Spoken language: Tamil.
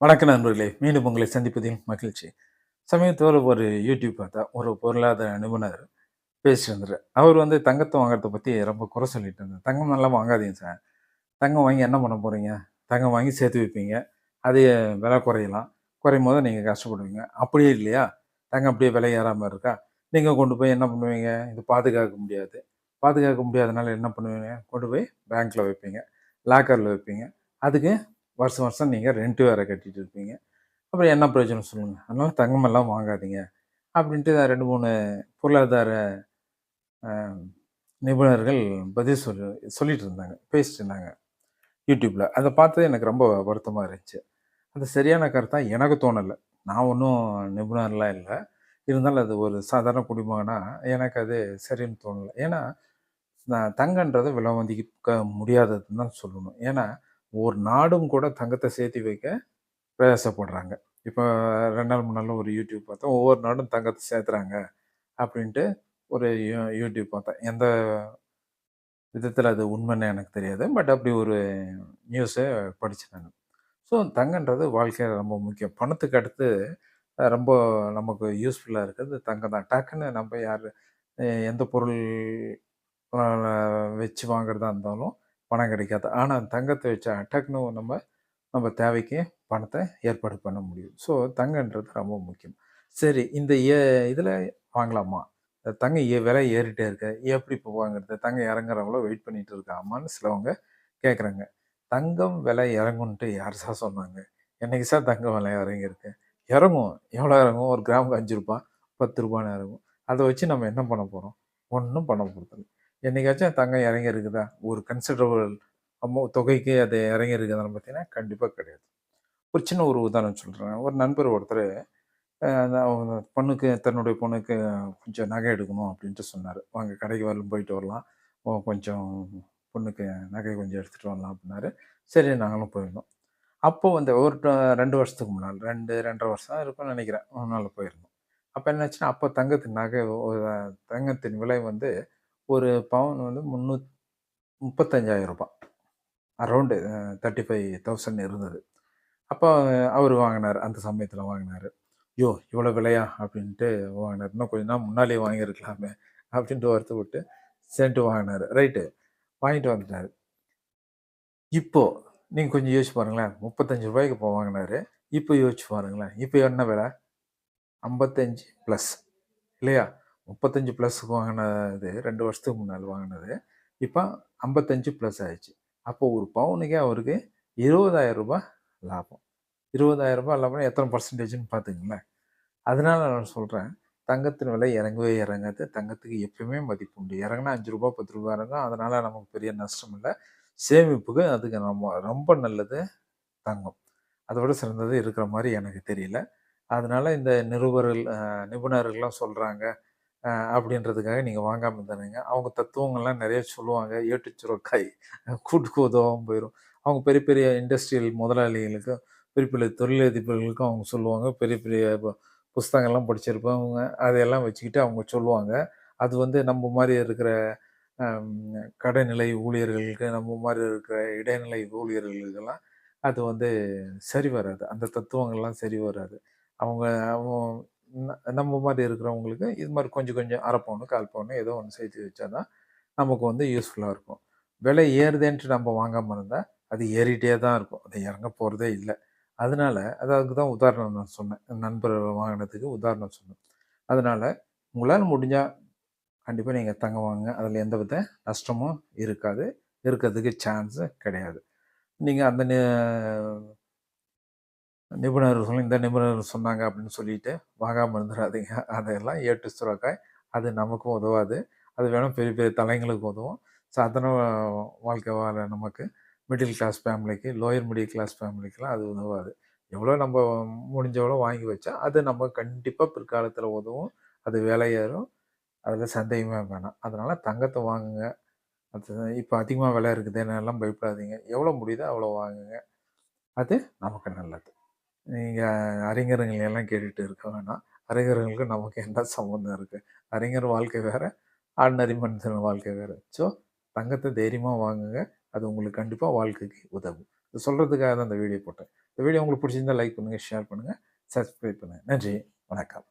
வணக்கம் நண்பர்களே மீண்டும் உங்களை சந்திப்பதில் மகிழ்ச்சி. சமயத்தோடு ஒரு யூடியூப் பார்த்தா ஒரு பொருளாதார நிபுணர் பேசிட்டு இருந்தார் அவர் வந்து தங்கத்தை வாங்குறத பற்றி ரொம்ப குறை சொல்லிட்டு இருந்தார். தங்கம் நல்லா வாங்காதீங்க சார் தங்கம் வாங்கி என்ன பண்ண போகிறீங்க தங்கம் வாங்கி சேர்த்து வைப்பீங்க. அது விலை குறையலாம். குறையும் போது நீங்கள் கஷ்டப்படுவீங்க. அப்படியே இல்லையா? தங்கம் அப்படியே விலை ஏறாமல் இருக்கா? நீங்கள் கொண்டு போய் என்ன பண்ணுவீங்க? இது பாதுகாக்க முடியாது. பாதுகாக்க முடியாதனால என்ன பண்ணுவீங்க? கொண்டு போய் பேங்க்கில் வைப்பீங்க. லாக்கரில் வைப்பீங்க. அதுக்கு வருஷம் வருஷம் நீங்கள் ரெண்ட்டு வேறு கட்டிகிட்டு இருப்பீங்க. அப்புறம் என்ன பிரயோஜனம் சொல்லுங்கள் அதனால் தங்கமெல்லாம் வாங்காதீங்க. அப்படின்ட்டு ரெண்டு மூணு பொருளாதார நிபுணர்கள் பதில் சொல்லி சொல்லிகிட்டு இருந்தாங்க. பேசிட்டு இருந்தாங்க. யூடியூப்பில் அதை பார்த்தது எனக்கு ரொம்ப வருத்தமாக இருந்துச்சு. அது சரியான கருத்தாக எனக்கு தோணலை. நான் ஒன்றும் நிபுணர்லாம் இல்லை. இருந்தாலும் அது ஒரு சாதாரண குடிமகனா எனக்கு அது சரின்னு தோணலை. ஏன்னா நான் தங்கன்றதை விலை மதிக்க முடியாததுன்னு தான் சொல்லணும். ஏன்னா ஒரு நாடும் கூட தங்கத்தை சேர்த்து வைக்க பிரயாசப்படுறாங்க. இப்போ ரெண்டு நாள் மூணு நாள் ஒரு யூடியூப் பார்த்தோம் ஒவ்வொரு நாடும் தங்கத்தை சேர்த்துறாங்க அப்படின்ட்டு ஒரு யூ- யூடியூப் பார்த்தேன். எந்த விதத்தில் அது உண்மைன்னு எனக்கு தெரியாது. பட் அப்படி ஒரு நியூஸை படித்தேன் நான். ஸோ தங்கன்றது வாழ்க்கையில் ரொம்ப முக்கியம். பணத்துக்கு அடுத்து ரொம்ப நமக்கு யூஸ்ஃபுல்லாக இருக்கிறது தங்கம் தான். டக்குன்னு நம்ம யார் எந்த பொருள் வச்சு வாங்குறதா இருந்தாலும் பணம் கிடைக்காது. ஆனால் தங்கத்தை வச்சா டக்குன்னு நம்ம நம்ம தேவைக்கு பணத்தை ஏற்பாடு பண்ண முடியும். ஸோ தங்கன்றது ரொம்ப முக்கியம். சரி இந்த ஏ இதில் வாங்கலாமா? தங்க தங்கம் ஏ விலை ஏறிட்டே இருக்கு. எப்படி இப்போ வாங்குறது? தங்கம் இறங்குறவங்களோ வெயிட் பண்ணிட்டு இருக்காமான்னு சிலவங்க கேட்குறாங்க தங்கம் விலை இறங்கும்ன்ட்டு யார் சார் சொன்னாங்க? என்னைக்கு சார் தங்கம் விலை இறங்கியிருக்கு? இறங்கும். எவ்வளோ இறங்கும்? ஒரு கிராமுக்கு அஞ்சு ரூபா பத்து ரூபான்னு இறங்கும். அதை வச்சு நம்ம என்ன பண்ண போகிறோம் ஒன்றும் பண்ண போகிறது என்னைக்காச்சும் தங்கம் இறங்கி இருக்குதா ஒரு கன்சிடரபிள் அமௌ தொகைக்கு அது இறங்கி இருக்குதான்னு பார்த்தீங்கன்னா கண்டிப்பாக கிடையாது. ஒரு சின்ன ஒரு உதாரணம் சொல்கிறேன் ஒரு நண்பர் ஒருத்தர் அவங்க பொண்ணுக்கு தன்னுடைய பொண்ணுக்கு கொஞ்சம் நகை எடுக்கணும் அப்படின்ட்டு சொன்னார். வாங்க கடைக்கு வரலும் போயிட்டு வரலாம். கொஞ்சம் பொண்ணுக்கு நகை கொஞ்சம் எடுத்துகிட்டு வரலாம் அப்படின்னாரு. சரி நாங்களும் போயிருந்தோம். அப்போது வந்து ஒரு ரெண்டு வருஷத்துக்கு முன்னால் ரெண்டு ரெண்டரை வருஷம் தான் இருக்கும்னு நினைக்கிறேன். ஒரு நாள் போயிருந்தோம். அப்போ என்னாச்சுன்னா அப்போ தங்கத்தின் நகை ஒரு தங்கத்தின் விலை வந்து ஒரு பவுன் வந்து முந்நூத் முப்பத்தஞ்சாயிரம் ரூபாய் அரௌண்டு தேர்ட்டி ஃபைவ் தௌசண்ட் இருந்தது. அப்போ அவர் வாங்கினார் அந்த சமயத்தில் வாங்கினார். யோ இவ்வளோ விலையா? அப்படின்ட்டு வாங்கினார். இன்னும் கொஞ்ச நாள் முன்னாலே வாங்கியிருக்கலாமே அப்படின்ட்டு வருத்தப்பட்டு சென்ட்டு வாங்கினார். ரைட்டு வாங்கிட்டு வந்துட்டார். இப்போ நீங்கள் கொஞ்சம் யோசிச்சு பாருங்களேன். முப்பத்தஞ்சு ரூபாய்க்கு இப்போ வாங்கினாரு. இப்போ யோசிச்சு பாருங்களேன். இப்போ என்ன விலை? ஐம்பத்தஞ்சு ப்ளஸ் இல்லையா? முப்பத்தஞ்சு ப்ளஸ் வாங்கினது ரெண்டு வருஷத்துக்கு முன்னால் வாங்கினது. இப்போ ஐம்பத்தஞ்சு ப்ளஸ் ஆயிடுச்சு. அப்போ ஒரு பவுனுக்கே அவருக்கு இருபதாயிரம் ரூபாய் லாபம். இருபதாயிரம் ரூபாய் லாபம் எத்தனை பர்சன்டேஜ்னு பார்த்துங்களேன் அதனால நான் சொல்கிறேன் தங்கத்தின் விலை இறங்கவே இறங்காது. தங்கத்துக்கு எப்பயுமே மதிப்பு உண்டு. இறங்கினா அஞ்சு ரூபா பத்து ரூபா இறங்கும் அதனால் நமக்கு பெரிய நஷ்டம் இல்லை. சேமிப்புக்கு அதுக்கு நம்ம ரொம்ப நல்லது தங்கம். அதை விட சிறந்தது இருக்கிற மாதிரி எனக்கு தெரியல. அதனால் இந்த நிருபர்கள் நிபுணர்கள்லாம் சொல்கிறாங்க அப்படின்றதுக்காக நீங்கள் வாங்காமல் தானேங்க அவங்க தத்துவங்கள்லாம் நிறைய சொல்லுவாங்க. ஏட்டுச்சுரக்காய் கூட்டுக்கு உதவாமல் போயிடும் அவங்க பெரிய பெரிய இண்டஸ்ட்ரியல் முதலாளிகளுக்கும் பெரிய பெரிய தொழிலதிபர்களுக்கும் அவங்க சொல்லுவாங்க. பெரிய பெரிய புஸ்தகங்கள்லாம் படிச்சிருப்பவங்க அதையெல்லாம் வச்சுக்கிட்டு அவங்க சொல்லுவாங்க. அது வந்து நம்ம மாதிரி இருக்கிற கடைநிலை ஊழியர்களுக்கு நம்ம மாதிரி இருக்கிற இடைநிலை ஊழியர்களுக்கெல்லாம் அது வந்து சரி வராது. அந்த தத்துவங்கள்லாம் சரி வராது. அவங்க அவங்க நம்ம மாதிரி இருக்கிறவங்களுக்கு இது மாதிரி கொஞ்சம் கொஞ்சம் அரை பவுனு கால் பவுனு ஏதோ ஒன்று சேர்த்து வச்சாதான் நமக்கு வந்து யூஸ்ஃபுல்லாக இருக்கும். விலை ஏறுதேன்ட்டு நம்ம வாங்காமல் இருந்தால் அது ஏறிட்டே தான் இருக்கும். அது இறங்க போகிறதே இல்லை. அதனால அது அதுக்கு தான் உதாரணம் நான் சொன்னேன். நண்பர் வாங்கினதுக்கு உதாரணம் சொன்னேன். அதனால் உங்களால் முடிஞ்சால் கண்டிப்பாக நீங்கள் தங்க வாங்க அதில் எந்த வித நஷ்டமும் இருக்காது. இருக்கிறதுக்கு சான்ஸு கிடையாது. நீங்கள் அந்த நிபுணர் சொல்லி இந்த நிபுணர் சொன்னாங்க அப்படின்னு சொல்லிட்டு வாங்காமல் இருந்துடாதீங்க அதெல்லாம் ஏட்டு சுரக்காய். அது நமக்கும் உதவாது. அது வேணும் பெரிய பெரிய தலைங்களுக்கு உதவும். சாதாரண வாழ்க்கை வாழ நமக்கு மிடில் கிளாஸ் ஃபேமிலிக்கு லோயர் மிடில் கிளாஸ் ஃபேமிலிக்கெலாம் அது உதவாது. எவ்வளோ நம்ம முடிஞ்சவளோ வாங்கி வச்சா அது நம்ம கண்டிப்பாக பிற்காலத்தில் உதவும். அது விலையேறும் அதில் சந்தேகமே வேணாம். அதனால் தங்கத்தை வாங்குங்க. அது இப்போ அதிகமாக விலை இருக்குதுன்னு எல்லாம் பயப்படாதீங்க. எவ்வளோ முடியுதோ அவ்வளோ வாங்குங்க. அது நமக்கு நல்லது. நீங்கள் அறிஞர்களையெல்லாம் எல்லாம் கேட்டுட்டு இருக்க வேணாம். அறிஞர்களுக்கு நமக்கு என்ன சம்மந்தம் இருக்குது அறிஞர் வாழ்க்கை வேறு ஆர்டினரி மனுஷன் வாழ்க்கை வேறு. ஸோ தங்கத்தை தைரியமாக வாங்குங்க. அது உங்களுக்கு கண்டிப்பாக வாழ்க்கைக்கு உதவும். இது சொல்கிறதுக்காக தான் இந்த வீடியோ போட்டேன். இந்த வீடியோ உங்களுக்கு பிடிச்சிருந்தா லைக் பண்ணுங்கள் ஷேர் பண்ணுங்கள் சப்ஸ்கிரைப் பண்ணுங்கள் நன்றி வணக்கம்.